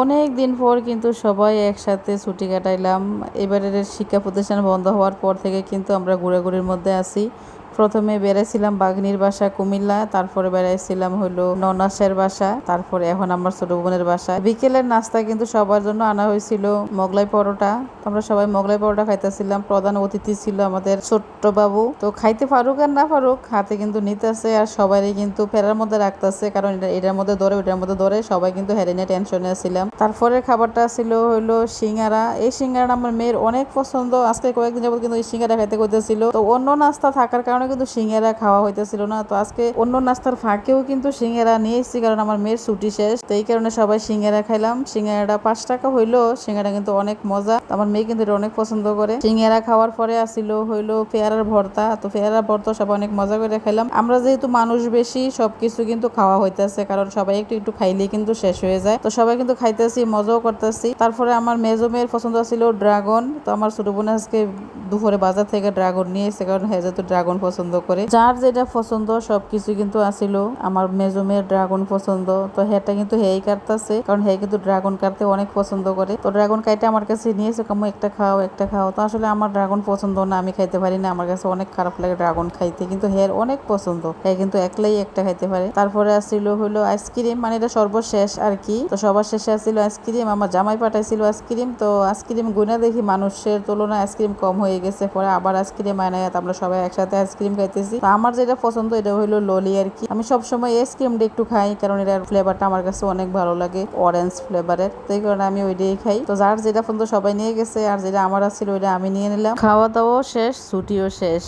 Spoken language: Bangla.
অনেক দিন পর কিন্তু সবাই একসাথে ছুটি কাটাইলাম। এবারের শিক্ষা প্রতিষ্ঠান বন্ধ হওয়ার পর থেকে কিন্তু আমরা ঘোরাঘুরির মধ্যে আছি। প্রথমে বেড়াইছিলাম বাগনির বাসা, কুমিল্লা, তারপরে বেড়াইছিলাম হলো ননাসের বাসা, তারপরে এখন আমার ছোট বোনের বাসা। বিকেলের নাস্তা কিন্তু সবার জন্য আনা হয়েছিল মোগলাই পরোটা। আমরা সবাই মোগলাই পরোটা খাইতেছিলাম। প্রধান অতিথি ছিল আমাদের ছোট্ট বাবু। তো খাইতে পারুক আর না পারুক, হাতে কিন্তু নিতেছে আর সবারই কিন্তু ফেরার মধ্যে রাখতেছে, কারণ এটা এটার মধ্যে ধরে ওটার মধ্যে ধরে সবাই কিন্তু হেরেনে টেনশনে ছিলাম। তারপরে খাবারটা ছিল হলো সিঙ্গারা। এই সিঙ্গারা আমার মেয়ের অনেক পছন্দ। আজকে কয়েকদিন যাবত কিন্তু এই সিঙ্গারা খাইতে করতেছিল তো অন্য নাস্তা থাকার কারণে কিন্তু সিঙ্গারা খাওয়া হইতেছিল না। তো আজকে অন্য নাস্তার ফাঁকেও কিন্তু সিঙ্গারা নিয়ে এসেছি কারণ আমার মেয়ের ছুটি শেষ। তো এই কারণে সবাই সিঙ্গারা খাইলাম। সিঙ্গারাটা পাঁচ টাকা হইল। সিঙ্গারা কিন্তু অনেক মজা। আমার মেয়ে কিন্তু এটা অনেক পছন্দ করে। সিঙ্গারা খাওয়ার পরে আসিল, হইল পেয়ারার ভর্তা। তো পেয়ারার ভর্তা সবাই অনেক মজা করে খাইলাম। আমরা যেহেতু মানুষ বেশি, সবকিছু কিন্তু খাওয়া হইতেছে। কারণ সবাই একটু একটু খাইলেই কিন্তু শেষ হয়ে যায়। তো সবাই কিন্তু খাইতেছি, মজাও করতেছি। তারপরে আমার মেজো মেয়ের পছন্দ ছিল ড্রাগন। তো আমার ছোট বোন আজকে দুপুরে বাজার থেকে ড্রাগন নিয়ে এসে কারণ হ্যাঁ যেহেতু ড্রাগন পছন্দ করে। যার যেটা পছন্দ, সবকিছু কিন্তু আসিল আমার মেজো মেয়ের ড্রাগন পছন্দ। তো হেটা কিন্তু হেই কাটতেছে, কারণ হে কিন্তু ড্রাগন কাটতে অনেক পছন্দ করে। তো ড্রাগন কাইটে আমার কাছে নিয়েছে, কামু একটা খাও একটা খাও। তো আসলে আমার ড্রাগন পছন্দ না, আমি খাইতে পারি না। আমার কাছে অনেক খারাপ লাগে ড্রাগন খাইতে, কিন্তু হের অনেক পছন্দ। হ্যাঁ কিন্তু একলাই একটা খাইতে পারে। তারপরে আসছিল হলো আইসক্রিম মানে এটা সর্বশেষ আর কি। তো সবার শেষে আসছিল আইসক্রিম, আমার জামাই পাঠাইছিল আইসক্রিম। তো আইসক্রিম গুনে দেখি মানুষের তুলনায় আইসক্রিম কম হয়ে গেছে, পরে আবার আইসক্রিম আনায়, আমরা সবাই একসাথে আইসক্রিম খাইতেছি। আমার যেটা পছন্দ, এটা হলো ললি আর কি। আমি সবসময় আইসক্রিমটা একটু খাই, কারণ এটার ফ্লেভারটা আমার কাছে অনেক ভালো লাগে অরেঞ্জ ফ্লেভারের এই কারণে আমি ওইটাই খাই। তো যার যেটা পছন্দ সবাই নিয়ে গেছে, আর যেটা আমার আছে ওইটা আমি নিয়ে নিলাম। খাওয়া দাওয়াও শেষ, ছুটিও শেষ।